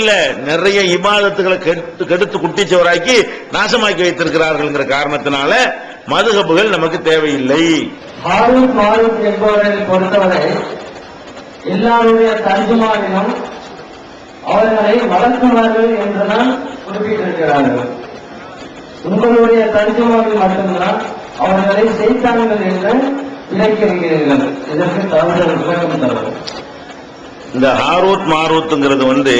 இல்ல நிறைய இபாதத்துகளை கெடுத்து கெடுத்து குட்டிச்சவராக்கி நாசமாக்கி வைத்திருக்கிறார்கள்ங்கிற காரணத்தினால மதுகப்புகள் நமக்கு தேவையில்லை. ஹாரூத் மாரூத் பொறுத்தவரை எல்லாருடைய தர்ஜுமாவிலும் அவர்களை வளர்க்குமார்கள் என்றுதான் குறிப்பிட்டிருக்கிறார்கள். உங்களுடைய தர்ஜுமாவில் மட்டும்தான் அவர்களை செய்தாங்கள் என்று விளக்கிறீர்கள் இதற்கு தவறு. இந்த ஹாரூத் மாரூத்துங்கிறது வந்து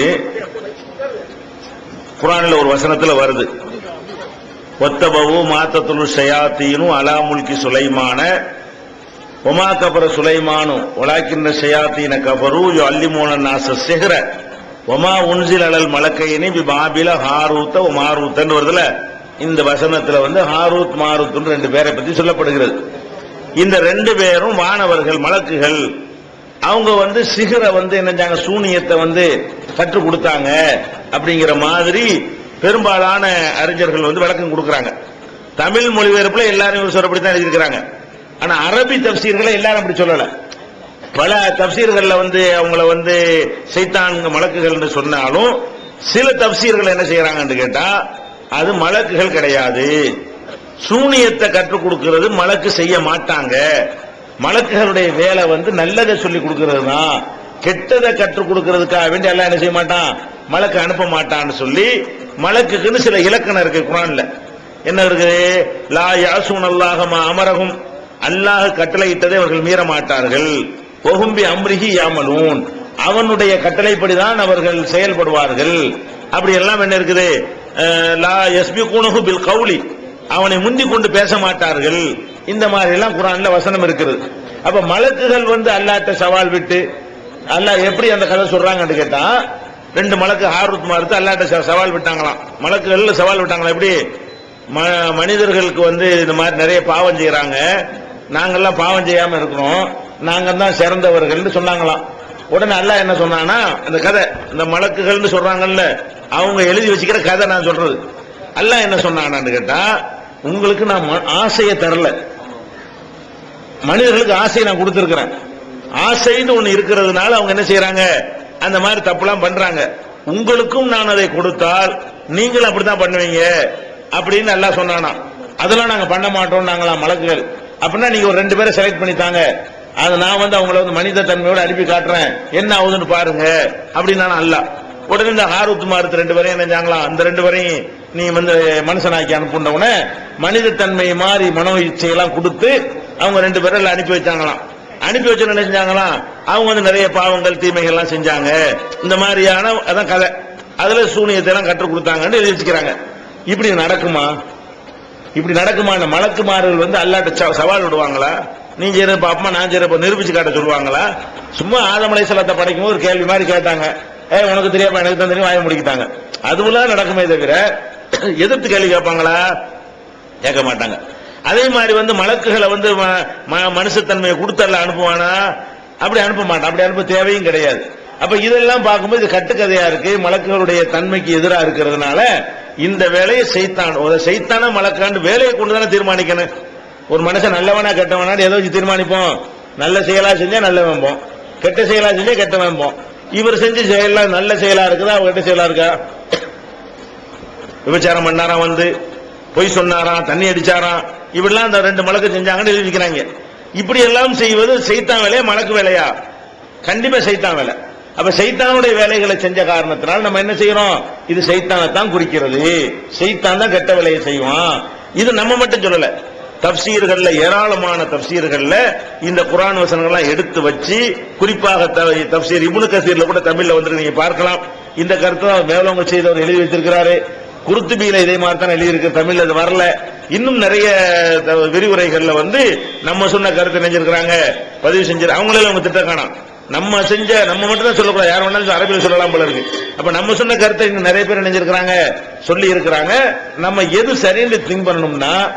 குரானில் ஒரு வசனத்தில் வருது. ஒத்தபவு மாத்தத்துலு ஷயாத்தீனும் அலா முல்கி சுலைமான ஒமா கபர சுலைமானும் ஒலாக்கின்ற ஷயாத்தீன கபரு யோ அல்லிமோன நாச சிகர ஒமா உன்சில் அலல் மலக்கையினி பி பாபில ஹாரூத்த ஒ மாரூத்தன்னு வருதுல? இந்த வசனத்தில் வந்து ஹாரூத் மாரூத்னு ரெண்டு பேரை பற்றி சொல்லப்படுகிறது. இந்த ரெண்டு பேரும் வானவர்கள் மலக்குகள் அவங்க வந்து சிகர வந்து என்னஞ்சாங்க சூனியத்தை வந்து கற்றுக் கொடுத்தாங்க. அப்படிங்கிற மாதிரி பெரும்பாலான அறிஞர்கள் வந்து விளக்கம் கொடுக்குறாங்க. தமிழ் மொழிபெயர்ப்புல எல்லாரும் ஒரு சொல்றபடி தான் எழுதியிருக்கிறாங்க. ஆனா அரபி தப்சீர்களை எல்லாரும் அப்படி சொல்லல. பல தப்சீர்கள்ல வந்து அவங்கள வந்து சைத்தான் மலக்குகள் சொன்னாலும் சில தப்சீர்கள் என்ன செய்யறாங்கன்னு கேட்டா அது மலக்குகள் கிடையாது. சூனியத்தை கற்றுக் கொடுக்கிறது மலக்கு செய்ய மாட்டாங்க. மலக்குகளுடைய வேலை வந்து நல்லதை சொல்லி கொடுக்கிறது தான் கெட்டதை கற்றுக் கொடுக்கறதுக்காக வேண்டி எல்லாம் என்ன செய்ய மாட்டான்? மலக்கு அனுப்ப மாட்டான்னு சொல்லி மலக்குக்குன்னு சில இலக்கணம் இருக்கு குரான்ல. என்ன இருக்குது லா யாசூன் அல்லாஹமா அமரகும். அல்லாஹ் கட்டளையிட்டதை அவர்கள் மீற மாட்டார்கள். ஒகும்பி அம்ரிஹி யாமலூன். அவனுடைய கட்டளைப்படிதான் அவர்கள் செயல்படுவார்கள். அப்படி எல்லாம் என்ன இருக்குது? லா எஸ்பி கூனகு பில் கவுலி. அவனை முந்தி கொண்டு பேச மாட்டார்கள். இந்த மாதிரி எல்லாம் குரான்ல வசனம் இருக்குது. அப்ப மலக்குகள் வந்து அல்லாட்ட சவால் விட்டு அல்லாஹ் எப்படி அந்த கதை சொல்றாங்கன்னு கேட்டா ரெண்டு மலக்கு ஹாரூத் மாறுத்து அல்லாட்ட சவால் விட்டாங்களாம். மலக்குகள்ல சவால் விட்டாங்களா? எப்படி? ம- மனிதர்களுக்கு வந்து இந்த மாதிரி நிறைய பாவம் செய்யறாங்க நாங்கெல்லாம் பாவம் செய்யாம இருக்கிறோம். நாங்கள் தான் சிறந்தவர்கள்னு சொன்னாங்களாம். உடனே அல்லா என்ன சொன்னான்னா அந்த கதை இந்த மலக்குகள்னு சொல்றாங்கல்ல அவங்க எழுதி வச்சுக்கிற கதை நான் சொல்றது. அல்லா என்ன சொன்னானான்னு கேட்டா உங்களுக்கு நான் ம- ஆசையை தரல. மனிதர்களுக்கு ஆசையை நான் கொடுத்துருக்குறேன். ஆசைன்னு ஒன்று இருக்கிறதுனால அவங்க என்ன செய்யறாங்க அந்த மாதிரி தப்புலாம் பண்றாங்க. உங்களுக்கும் நான் அதை கொடுத்தால் நீங்களும் அப்படித்தான் பண்ணுவீங்க. அப்படின்னு நல்லா சொன்னானா அதெல்லாம் நாங்க பண்ண மாட்டோம் நாங்களாம் மலக்குகள். அப்படின்னா நீங்க ஒரு ரெண்டு பேரை செலக்ட் பண்ணித்தாங்க அது நான் வந்து அவங்கள வந்து மனித தன்மையோடு அனுப்பி காட்டுறேன். என்ன ஆகுதுன்னு பாருங்க. அப்படின்னு நான் அல்ல. உடனே இந்த ஹாரூத் மாருத்து ரெண்டு பேரையும் நினைஞ்சாங்களா அந்த ரெண்டு பேரையும் நீ வந்து மனுஷனாக்கி அனுப்புன மனித தன்மை மாறி மனோ இச்சையெல்லாம் கொடுத்து அவங்க ரெண்டு பேரும் அனுப்பி வச்சாங்களாம். அனுப்பி வச்சு என்ன செஞ்சாங்களாம் அவங்க வந்து நிறைய பாவங்கள் தீமைகள் எல்லாம் செஞ்சாங்க. இந்த மாதிரியான அதான் கதை. அதுல சூனியத்தை எல்லாம் கற்றுக் கொடுத்தாங்கன்னு எழுதி வச்சுக்கிறாங்க இப்படி நடக்குமா? இப்படி நடக்குமா? இந்த மலக்குமார்கள் வந்து அல்லாட்ட ச- சவால் விடுவாங்களா? நீ செய்யறப்ப அப்பா நான் செய்யறப்ப நிரூபிச்சு காட்ட சொல்லுவாங்களா? சும்மா ஆதமலை சலத்தை படைக்கும் ஒரு கேள்வி மாதிரி கேட்டாங்க. ஏ உனக்கு தெரியாம எனக்கு தான் தெரியும் வாய முடிக்கிட்டாங்க. அதுவெல்லாம் நடக்குமே தவிர எதிர்த்து கேள்வி கேட்பாங்களா? கேட்க மாட்டாங்க. அதே மாதிரி வந்து மலக்குகளை வந்து ம- ம- மனுஷத்தன்மையை கொடுத்தல்ல அனுப்புவானா? அப்படி அனுப்ப மாட்டான். அப்படி அனுப்ப தேவையும் கிடையாது. அப்ப இதெல்லாம் பார்க்கும்போது இது கட்டுக்கதையா இருக்கு. மலக்குகளுடைய தன்மைக்கு எதிராக இருக்கிறதுனால இந்த வேலையை செய்தான் ஒரு செய்தான மலக்காண்டு வேலையை கொண்டு தானே தீர்மானிக்கணும். ஒரு மனுஷன் நல்லவனா கெட்டவனா ஏதோ வச்சு தீர்மானிப்போம். நல்ல செயலா செஞ்சா நல்ல வைப்போம் கெட்ட செயலா செஞ்சா கெட்ட வைப்போம் இவர் செஞ்ச செயலாம் நல்ல செயலா இருக்குதா அவர் கெட்ட செயலா இருக்கா? விபச்சாரம் பண்ணாராம் வந்து. பொய் சொன்னாராம் தண்ணி அடிச்சாராம். இப்படிலாம் அந்த ரெண்டு மலக்கு செஞ்சாங்கன்னு எழுதி வைக்கிறாங்க இப்படி எல்லாம் செய்வது சைத்தான் வேலையா மலக்கு வேலையா? கண்டிப்பா சைத்தான் வேலை. அப்ப சைத்தானுடைய வேலைகளை செஞ்ச காரணத்தினால நம்ம என்ன செய்யறோம்? இது சைத்தானத்தான் குறிக்கிறது. சைத்தான் தான் கெட்ட வேலையை செய்வான். இது நம்ம மட்டும் சொல்லல. தப்சீர்கள்ல ஏராளமான தப்சீர்கள்ல இந்த குரான் வசனங்கள்லாம் எடுத்து வச்சு குறிப்பாக தப்சீர் இபுனு கசீர்ல கூட தமிழ்ல வந்து நீங்க பார்க்கலாம். இந்த கருத்தை மேலவங்க செய்தவர் எழுதி வச்சிருக்கிறாரு. குருத்துபியில இதே மாதிரி தான் எழுதியிருக்கு தமிழ்ல அது வரல. இன்னும் நிறைய த- விரிவுரைகள்ல வந்து நம்ம சொன்ன கருத்தை நினைஞ்சிருக்கிறாங்க பதிவு செஞ்சு அவங்களே அவங்க திட்டம் காணும். நம்ம செஞ்ச நம்ம மட்டும் தான் சொல்லக்கூடாது. யார் வேணாலும் அரபியில் சொல்லலாம் போல இருக்கு. அப்ப நம்ம சொன்ன கருத்தை இன்னும் நிறைய பேர் நினைஞ்சிருக்கிறாங்க சொல்லி இருக்கிறாங்க. நம்ம எது சரின்னு திங்க் பண்ணணும்னா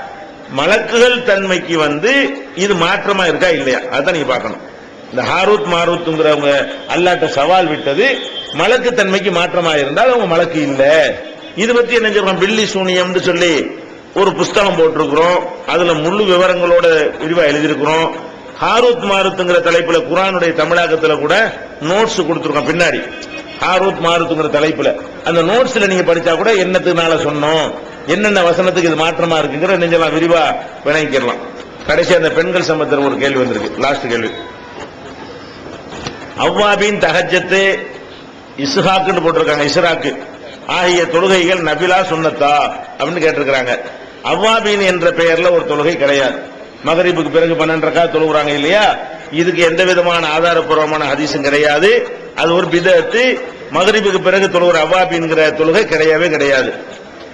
மலக்குகள் தன்மைக்கு வந்து இது மாற்றமா இருக்கா இல்லையா? அதான் நீங்க பார்க்கணும். இந்த ஹாரூத் மாரூத்துங்கிறவங்க அல்லாட்ட சவால் விட்டது மலக்கு தன்மைக்கு மாற்றமா இருந்தால் அவங்க மலக்கு இல்லை. இது பத்தி என்ன சொல்றோம் பில்லி சூனியம்னு சொல்லி ஒரு புஸ்தகம் போட்டிருக்கிறோம். அதுல முழு விவரங்களோட விரிவா எழுதியிருக்கிறோம். ஹாரூத் மாருத்துங்கிற தலைப்புல குரானுடைய தமிழாக்கத்துல கூட நோட்ஸ் கொடுத்துருக்கோம் பின்னாடி. ஹாரூத் மாருத்துங்கிற தலைப்புல. அந்த நோட்ஸ்ல நீங்க படிச்சா கூட என்னத்துக்குனால சொன்னோம். என்னென்ன வசனத்துக்கு இது மாற்றமா இருக்குங்கிற நெஞ்செல்லாம் விரிவா விளங்கிக்கலாம் கடைசி அந்த பெண்கள் சம்பந்தத்தில் ஒரு கேள்வி வந்திருக்கு. லாஸ்ட் கேள்வி. அவ்வாபின் தகஜத்து இசுஹாக்குன்னு போட்டிருக்காங்க இஸ்ராக்கு ஆகிய தொழுகைகள் நபிலா சுண்ணத்தா அப்படின்னு கேட்டிருக்கிறாங்க. அவ்வாபீன் என்ற பெயர்ல ஒரு தொழுகை கிடையாது. மகரிபுக்கு பிறகு பன்னெண்டரைக்கா தொழுகிறாங்க இல்லையா? இதுக்கு எந்த விதமான ஆதாரப்பூர்வமான ஹதீஸும் கிடையாது. அது ஒரு பிதத்து மகரிபுக்கு பிறகு தொழுகிற அவ்வாபின்கிற தொழுகை கிடையவே கிடையாது.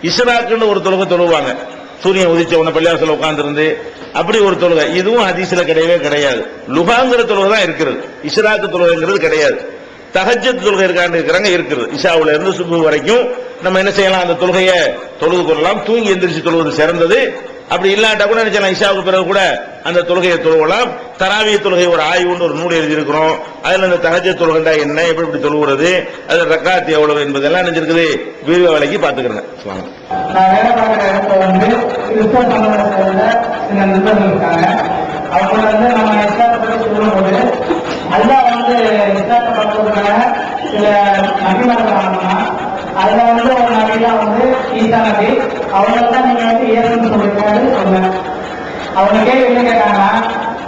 இஸ்ராக்குன்னு ஒரு தொழுகை தொழுவாங்க. சூரியன் உதிச்ச உடனே பள்ளியாசல உட்காந்துருந்து அப்படி ஒரு தொழுகை. இதுவும் ஹதீஸ்ல கிடையவே கிடையாது. லுகாங்கிற தொழுகை தான் இருக்கிறது. இஸ்ராக்கு தொழுகைங்கிறது கிடையாது. தகஜத் தொழுகை இருக்கான்னு இருக்கிறாங்க இருக்கிறது இஷாவுல இருந்து சுபு வரைக்கும் நம்ம என்ன செய்யலாம்? அந்த தொழுகையை தொழுது கொள்ளலாம். தூங்கி எந்திரிச்சு தொழுவது சிறந்தது. அப்படி இல்லாட்டா கூட நினைச்சலாம் இஷாவுக்கு பிறகு கூட அந்த தொழுகையை தொழுவலாம். தராவிய தொழுகை ஒரு ஆய்வுன்னு ஒரு நூல் எழுதியிருக்கிறோம். அதுல அந்த தகஜ தொழுகண்டா என்ன? எப்படி இப்படி தொழுகிறது அது ரக்காத் எவ்வளவு என்பதெல்லாம் நினைச்சிருக்குது விரிவ வேலைக்கு பார்த்துக்கிறேன் வாங்க. அவங்க வந்து நம்ம அல்லா வந்து இஸ்லாத்தை பண்றதுக்காக சில நபிமார்கள் ஆனோம்னா அதுல வந்து ஒரு நபி தான் வந்து ஈசா நபி. அவங்கள தான் நீங்க வந்து இயேசுன்னு சொல்லிருக்காரு சொன்னேன். அவங்க கேள்வி என்ன கேட்டாங்க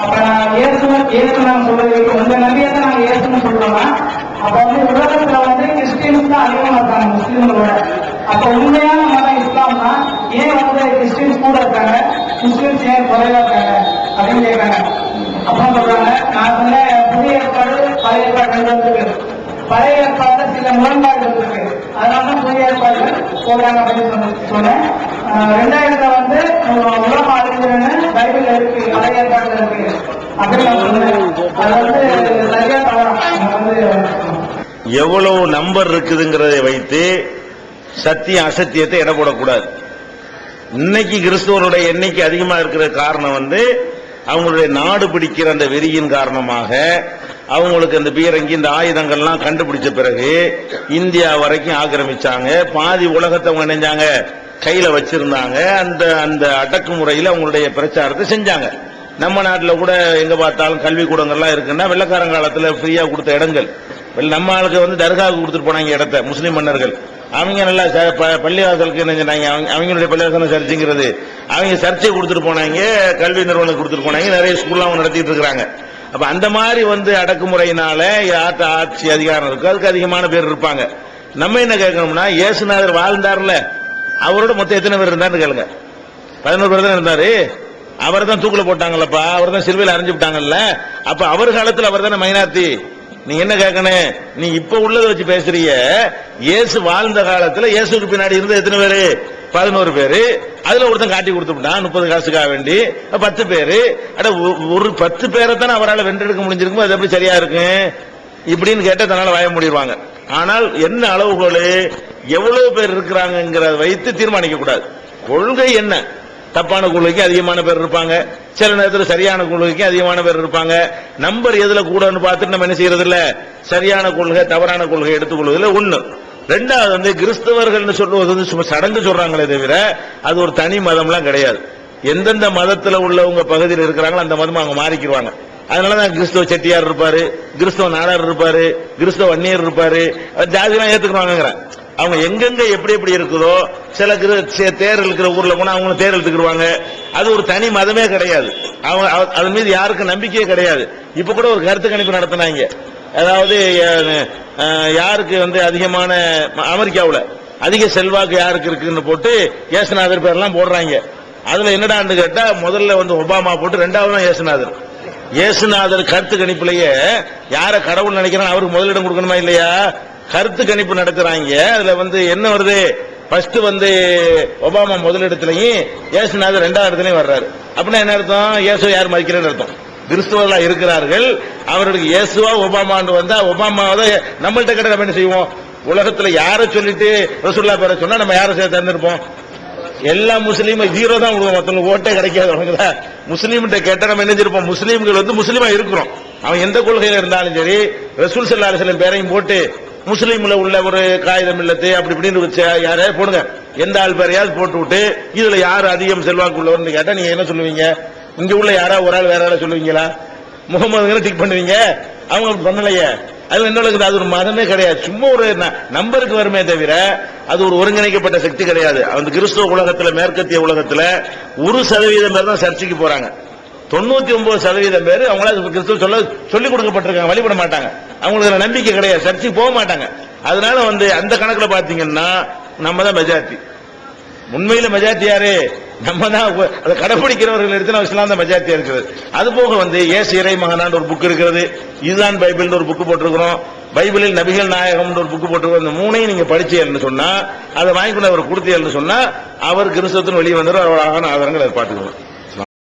அப்ப நான் இயேசு இயேசு நான் சொல்றதுக்கு உங்க நபியை தான் நாங்க இயேசுன்னு சொல்றோமா? அப்ப வந்து உலகத்துல வந்து கிறிஸ்டின்ஸ் தான் அதிகமா இருக்காங்க முஸ்லீம்களோட அப்ப உண்மையான மதம் இஸ்லாம்னா ஏன் வந்து கிறிஸ்டின்ஸ் கூட இருக்காங்க முஸ்லிம்ஸ் ஏன் குறைவா இருக்காங்க அப்படின்னு கேட்காங்க அப்புறம் சொல்றாங்க நான் புதிய ஏற்பாடு பழைய ஏற்பாடு இருக்கு பழைய சில முரண்பாடுகள் இருக்கு புதிய ஏற்பாடு போடுறாங்க அப்படின்னு சொன்னேன். ரெண்டாயிரத்துல வந்து உலகம் இருக்கு பழைய ஏற்பாடுல இருக்கு. அப்படின்னு சொன்னேன். அது வந்து சரியா வந்து எவ்வளவு நம்பர் இருக்குதுங்கிறதை வைத்து சத்தியம் அசத்தியத்தை எடை போடக்கூடாது. இன்னைக்கு கிறிஸ்துவனுடைய எண்ணிக்கை அதிகமா இருக்கிற காரணம் வந்து அவங்களுடைய நாடு பிடிக்கிற அந்த வெறியின் காரணமாக அவங்களுக்கு அந்த பீரங்கி இந்த ஆயுதங்கள்லாம் கண்டுபிடிச்ச பிறகு இந்தியா வரைக்கும் ஆக்கிரமிச்சாங்க. பாதி உலகத்தை அவங்க நினைஞ்சாங்க கையில வச்சிருந்தாங்க. அந்த அந்த அடக்குமுறையில் அவங்களுடைய பிரச்சாரத்தை செஞ்சாங்க. நம்ம நாட்டில் கூட எங்க பார்த்தாலும் கல்வி கூடங்கள்லாம் இருக்குன்னா வெள்ளக்காரங்காலத்தில் ஃப்ரீயா கொடுத்த இடங்கள். நம்ம ஆளுக்கு வந்து தர்காவுக்கு கொடுத்துட்டு போனாங்க இடத்த முஸ்லீம் மன்னர்கள். அவங்க நல்லா ப- பள்ளிவாசலுக்கு என்ன செஞ்சாங்க அவங்க அவங்களுடைய பள்ளிவாசல் சர்ச்சுங்கிறது? அவங்க சர்ச்சை கொடுத்துட்டு போனாங்க கல்வி நிறுவனம் கொடுத்துட்டு போனாங்க நிறைய ஸ்கூல்லாம் அவங்க நடத்திட்டு இருக்காங்க அப்ப அந்த மாதிரி வந்து அடக்குமுறையினால யார்கிட்ட ஆட்சி அதிகாரம் இருக்கு அதுக்கு அதிகமான பேர் இருப்பாங்க. நம்ம என்ன கேட்கணும்னா இயேசுநாதர் வாழ்ந்தார்ல அவரோட மொத்தம் எத்தனை பேர் இருந்தாருன்னு கேளுங்க. பதினோரு பேர் தான் இருந்தாரு? அவர் தான் தூக்குல போட்டாங்கல்லப்பா அவர் தான் சிலுவையில் அரைஞ்சு விட்டாங்கல்ல. அப்ப அவர் காலத்தில் அவர் தானே மைனார்த்தி? நீ என்ன கேட்கணும் நீ இப்ப உள்ளதை வச்சு பேசுறிய? இயேசு வாழ்ந்த காலத்துல இயேசுக்கு பின்னாடி இருந்த எத்தனை பேரு? பதினோரு பேரு. அதுல ஒருத்தன் காட்டி கொடுத்துட்டான் முப்பது காசுக்காக வேண்டி. பத்து பேரு. அட ஒ- ஒரு பத்து பேரை தானே அவரால் வென்றெடுக்க முடிஞ்சிருக்கும்? அது எப்படி சரியா இருக்கும் இப்படின்னு கேட்டா தன்னால வாய முடிடுவாங்க ஆனால் என்ன அளவுகோல்? எவ்வளவு பேர் இருக்கிறாங்கிறத வைத்து தீர்மானிக்க கூடாது. கொள்கை என்ன? தப்பான குழுவுக்கு அதிகமான பேர் இருப்பாங்க. சில நேரத்தில் சரியான குழுவுக்கு அதிகமான பேர் இருப்பாங்க. நம்பர் எதுல கூடன்னு பார்த்துட்டு நம்ம என்ன செய்யறது இல்ல சரியான கொள்கை தவறான கொள்கை எடுத்துக்கொள்வதில் ஒண்ணு. ரெண்டாவது வந்து கிறிஸ்தவர்கள்னு சொல்லுவது வந்து சும்மா சடங்கு சொல்றாங்களே தவிர அது ஒரு தனி மதம்லாம் கிடையாது. எந்தெந்த மதத்துல உள்ளவங்க பகுதியில் இருக்கிறாங்களோ அந்த மதம் அவங்க மாறிக்கிடுவாங்க அதனாலதான் கிறிஸ்தவ செட்டியார் இருப்பாரு கிறிஸ்தவ நாடார் இருப்பாரு கிறிஸ்தவ அந்நியர் இருப்பாரு. ஜாதிலாம் ஏத்துக்கிறாங்கிறேன் அவங்க எங்கெங்க எப்படி எப்படி இருக்குதோ சில தேர் இருக்கிற ஊர்ல போனா அவங்க தேர் எடுத்துக்கிடுவாங்க அது ஒரு தனி மதமே கிடையாது. அவங்க அது மீது யாருக்கும் நம்பிக்கையே கிடையாது. இப்ப கூட ஒரு கருத்து கணிப்பு நடத்தினாங்க. அதாவது யாருக்கு வந்து அதிகமான அமெரிக்காவில் அதிக செல்வாக்கு யாருக்கு இருக்குன்னு போட்டு ஏசுநாதர் பேர்லாம் போடுறாங்க. அதுல என்னடான்னு கேட்டா முதல்ல வந்து ஒபாமா போட்டு ரெண்டாவது தான் ஏசுநாதர். கருத்து கணிப்புலயே யார கடவுள் நினைக்கிறான் அவருக்கு முதலிடம் கொடுக்கணுமா இல்லையா? கருத்து கணிப்பு நடத்துறாங்க. அதுல வந்து என்ன வருது? ஃபர்ஸ்ட் வந்து ஒபாமா முதலிடத்துலயும் இயேசுநாதர் ரெண்டாவது இடத்துலயும் வர்றாரு. அப்படின்னா என்ன அர்த்தம்? இயேசு யார் மதிக்கிறேன்னு அர்த்தம். கிறிஸ்துவர்களா இருக்கிறார்கள். அவர்களுக்கு இயேசுவா ஒபாமான்னு வந்தா ஒபாமாவை நம்மள்கிட்ட கிட்ட நம்ம என்ன செய்வோம்? உலகத்துல யாரை சொல்லிட்டு ரசுல்லா பேரை சொன்னா நம்ம யாரை சேர்த்து தந்திருப்போம்? எல்லா முஸ்லீமும் ஜீரோ தான் விடுவோம். மத்தவங்க ஓட்டே கிடைக்காது அவங்களா முஸ்லீம்கிட்ட கேட்ட நம்ம நினைஞ்சிருப்போம் முஸ்லீம்கள் வந்து முஸ்லீமா இருக்கிறோம். அவன் எந்த கொள்கையில இருந்தாலும் சரி ரசூல் சல்லா அலிஸ்லம் பேரையும் போட்டு முஸ்லீம்ல உள்ள ஒரு காகிதம் இல்லத்து அப்படி இப்படின்னு யாரே போடுங்க. எந்த ஆள் பேரையாவது போட்டு விட்டு இதுல யார் அதிகம் செல்வாக்கு உள்ளவர்னு கேட்டா நீங்க என்ன சொல்லுவீங்க? இங்க உள்ள யாராவது ஒரு ஆள் வேற யாராவது சொல்லுவீங்களா? முகமதுங்கிற டிக் பண்ணுவீங்க? அவங்க அப்படி பண்ணலையே. அது என்ன இருக்குது அது ஒரு மதமே கிடையாது. சும்மா ஒரு நம்பருக்கு வருமே தவிர அது ஒரு ஒருங்கிணைக்கப்பட்ட சக்தி கிடையாது. அந்த கிறிஸ்துவ உலகத்துல மேற்கத்திய உலகத்துல ஒரு சதவீதம் பேர் தான் சர்ச்சைக்கு போறாங்க. தொண்ணூத்தி ஒன்பது சதவீதம் பேர் அவங்கள கிறிஸ்துவ சொல்ல சொல்லி கொடுக்கப்பட்டிருக்காங்க வழிபட மாட்டாங்க. அவங்களுக்கு நம்பிக்கை கிடையாது. சர்ச்சைக்கு போக மாட்டாங்க. அதனால வந்து அந்த கணக்குல பாத்தீங்கன்னா நம்ம தான் மெஜாரிட்டி உண்மையில மெஜாரிட்டி யாரு? நம்ம தான் அதை கடைபிடிக்கிறவர்கள் எடுத்து நம்ம இஸ்லாம் தான் மெஜாரிட்டியா இருக்கிறது. அது போக வந்து ஏசு இறை மகனான்னு ஒரு புக் இருக்கிறது. இதுதான் பைபிள்னு ஒரு புக் போட்டிருக்கிறோம். பைபிளில் நபிகள் நாயகம்னு ஒரு புக் போட்டிருக்கோம் இந்த மூணையும் நீங்க படிச்சீங்கன்னு சொன்னா அதை வாங்கி கொண்டு அவர் கொடுத்தீங்கன்னு சொன்னா அவர் கிறிஸ்தவத்தின் வெளியே வந்துடும் அவர் அழகான ஆதாரங்கள் ஏற்பாட்டுக்கணும்